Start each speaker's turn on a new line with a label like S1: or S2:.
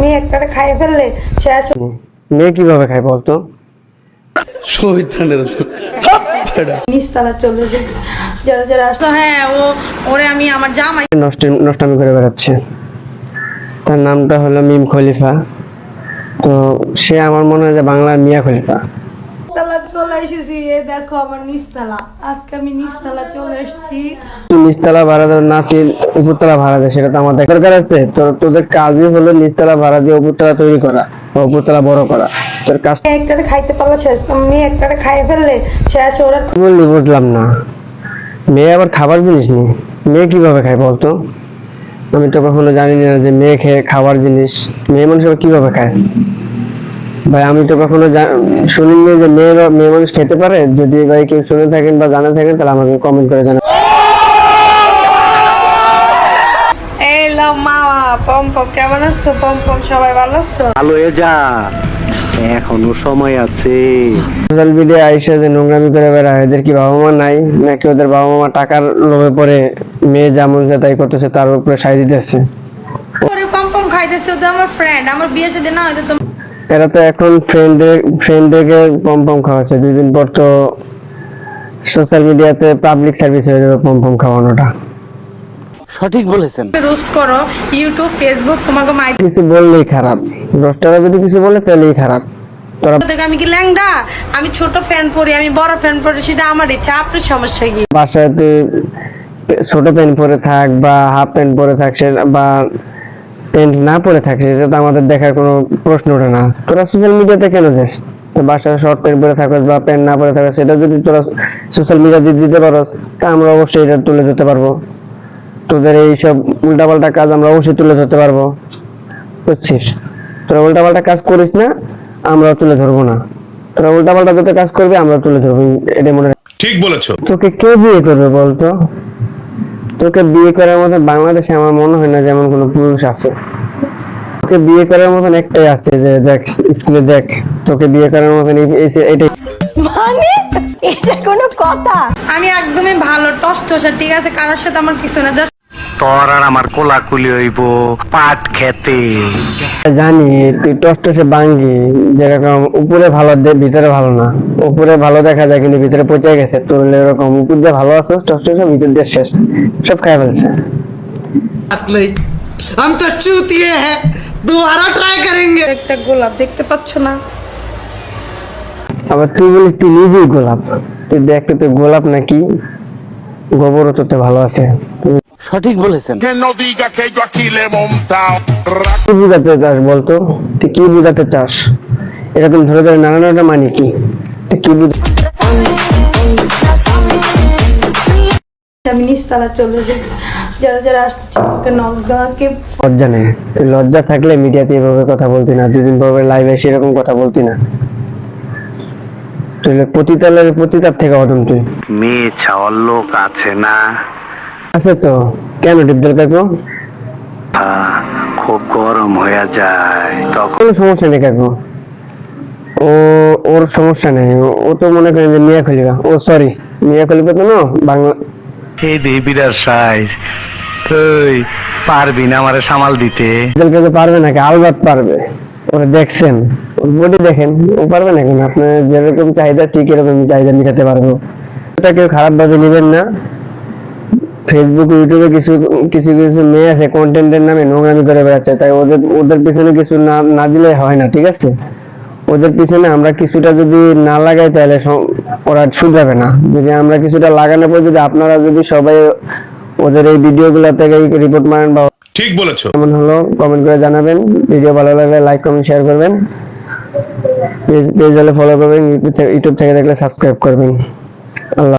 S1: মেয়ে একটা খাইয়ে ফেললে শেষ
S2: মেয়ে কীভাবে খায় বলতো?
S3: শহীদানের
S1: নিচতলা চলে যায়। যারা যারা আসতো হ্যাঁ ও ওরে আমি আমার জামাই।
S2: নষ্ট নষ্টামি করে বেড়াচ্ছে। তার নামটা হলো মিম খলিফা। তো সে আমার মনে হয় যে বাংলার মিয়া খলিফা।
S1: নিচতলা চলে এসেছি এ দেখো আমার নিচতলা আজকে আমি নিচতলা চলে এসেছি।
S2: নিচতলা ভাড়া না তুই উপরতলা ভাড়া দে সেটা তো আমাদের দরকার আছে। তোর তোদের কাজই হলো নিচতলা ভাড়া দিয়ে উপরতলা তৈরি করা উপরতলা বড় করা। তোর কাজ
S1: খাইতে পারলে শেষ। একটা খাইয়ে ফেললে শেষ ওরা
S2: বললি বুঝলাম না। মেয়ে আবার খাবার জিনিস নেই মেয়ে কীভাবে খায় বলতো? আমি তো কখনো জানি না যে মেয়ে খেয়ে খাবার জিনিস। মেয়ে মানুষ কীভাবে খায়? ভাই আমি তো কখনো শুনিনি যে মেয়ে বা- মেয়ে মানুষ খেতে পারে। যদি ভাই কেউ শুনে থাকেন বা জানে থাকেন তাহলে আমাকে কমেন্ট করে জানাবেন
S1: এলো মামা পম পম কেমন আছো? পম পম সবাই ভালো আছো?
S4: ভালো যা। এখনও সময় আছে।
S2: সোশ্যাল মিডিয়া আইসা যে নোংরামি করে বেড়ায় এদের কি বাবা মা নাই? নাকি ওদের বাবা মা টাকার লোভে পড়ে মেয়ে যেমন যে তাই করতেছে তার উপরে সাই দিতেছে।
S1: পম পম খাইতেছে ওদের আমার ফ্রেন্ড আমার বিয়ে সাথে না হয়তো তো
S2: এরা তো এখন ফ্রেন্ডে ফ্রেন্ডকে পম পম খাওয়াচ্ছে। দুই দিন পর তো সোশ্যাল মিডিয়াতে পাবলিক সার্ভিস হয়ে যাবে পম পম খাওয়ানোটা।
S4: সঠিক বলেছেন।
S1: রোস্ট করো ইউটিউব ফেসবুক তোমাকে মাই
S2: কিছু বললেই খারাপ। দশটারা যদি কিছু বলে তাহলেই খারাপ। তোরা
S1: আমি কি ল্যাংডা? আমি ছোট ফ্যান পরি আমি বড় ফ্যান পরি সেটা আমার ইচ্ছা আপনার সমস্যা কি?
S2: বাসায় তুই ছোট প্যান্ট পরে থাক বা হাফ প্যান্ট পরে থাক বা প্যান্ট না পরে থাক সেটা তো আমাদের দেখার কোনো প্রশ্ন ওঠে না। তোরা সোশ্যাল মিডিয়াতে কেন যাস? তো বাসায় শর্ট প্যান্ট পরে থাকস বা প্যান্ট না পরে থাকস সেটা যদি তোরা সোশ্যাল মিডিয়াতে দিতে পারস তা আমরা অবশ্যই এটা তুলে ধরতে পারব। তোদের এইসব উল্টাপাল্টা কাজ আমরা অবশ্যই তুলে ধরতে পারব। বুঝছিস? তোরা উল্টাপাল্টা কাজ করিস না আমরাও তুলে ধরবো না। তোরা উল্টাপাল্টা যত কাজ করবে আমরা তুলে ধরবো। এটা মনে।
S5: ঠিক বলেছ।
S2: তোকে কে বিয়ে করবে বলতো? তোকে বিয়ে করার মতো বাংলাদেশে আমার মনে হয় না যেমন কোনো পুরুষ আছে। তোকে বিয়ে করার মতন একটাই আছে যে দেখ স্কুলে দেখ তোকে বিয়ে করার মতন এটাই।
S1: মানে? এটা কোনো কথা? আমি একদমই ভালো টস টসা ঠিক আছে? কারোর সাথে আমার কিছু না জাস্ট
S4: তোর আর আমার কোলাকুলি হইব পাট খেতে
S2: জানি তুই টসটসে বাঙ্গি যেরকম উপরে ভালো দে ভিতরে ভালো না উপরে ভালো দেখা যায় কিন্তু ভিতরে পচে গেছে তোর হলে এরকম উপর দিয়ে ভালো আছো টসটসে ভিতর দিয়ে শেষ সব খাই ফেলছে
S3: नहीं हम तो चूतिए हैं दोबारा ट्राई करेंगे
S1: একটা গোলাপ দেখতে পাচ্ছ না
S2: আবার তুই বলিস তুই নিজেই গোলাপ তুই দেখ তো তুই গোলাপ নাকি গোবরও তোতে ভালো আছে তুই
S4: সঠিক বলেছেন।
S2: কি বুঝাতে চাস বলতো? তুই কি বুঝাতে চাস এরকম ধরে ধরে নানানোটা মানে কি? কি লজ্জা নেই। তুই লজ্জা থাকলে মিডিয়াতে এভাবে কথা বলতি না দুদিন পর লাইভে এসে এরকম কথা বলতি না। তুই পতিতালের পতিতার থেকে অদম তুই।
S4: মেয়ে ছাওয়ার লোক আছে না?
S2: আছে তো। কেন ডিপজল কাকু?
S4: খুব গরম হয়ে যায়। তখন
S2: সমস্যা নেই কাকু। ও ওর সমস্যা নেই। ও- তো মনে করেন যে মিয়া খলিফা ও সরি মিয়া খলিফা তো না বাংলা
S4: এই দেবিরার সাইজ। তুই পারবি না আমারে সামাল দিতে।
S2: কাকু পারবে নাকি? আলবাত পারবে। ওরা দেখছেন। ওর বডি দেখেন। ও পারবে না? কেন আপনার যেরকম চাহিদা ঠিক এরকম চাহিদা মিটাতে পারব। এটা কেউ খারাপ ভাবে নেবেন না। ফেসবুক ইউটিউবে কিছু কিছু কিছু মেয়ে আছে কন্টেন্টের নামে নোংরামি করে বেড়াচ্ছে তাই ওদের ওদের পিছনে কিছু না না দিলে হয় না ঠিক আছে? ওদের পিছনে আমরা কিছুটা যদি না লাগাই তাহলে ওরা শুধরাবে না। যদি আমরা কিছুটা লাগানোর পর যদি আপনারা যদি সবাই ওদের এই ভিডিওগুলো থেকে রিপোর্ট মারেন বা
S5: ঠিক বলেছ।
S2: কেমন হলো কমেন্ট করে জানাবেন। ভিডিও ভালো লাগলে লাইক কমেন্ট শেয়ার করবেন। পেজ পেজ হলে ফলো করবেন ইউটিউব থেকে ইউটিউব থেকে দেখলে সাবস্ক্রাইব করবেন। আল্লাহ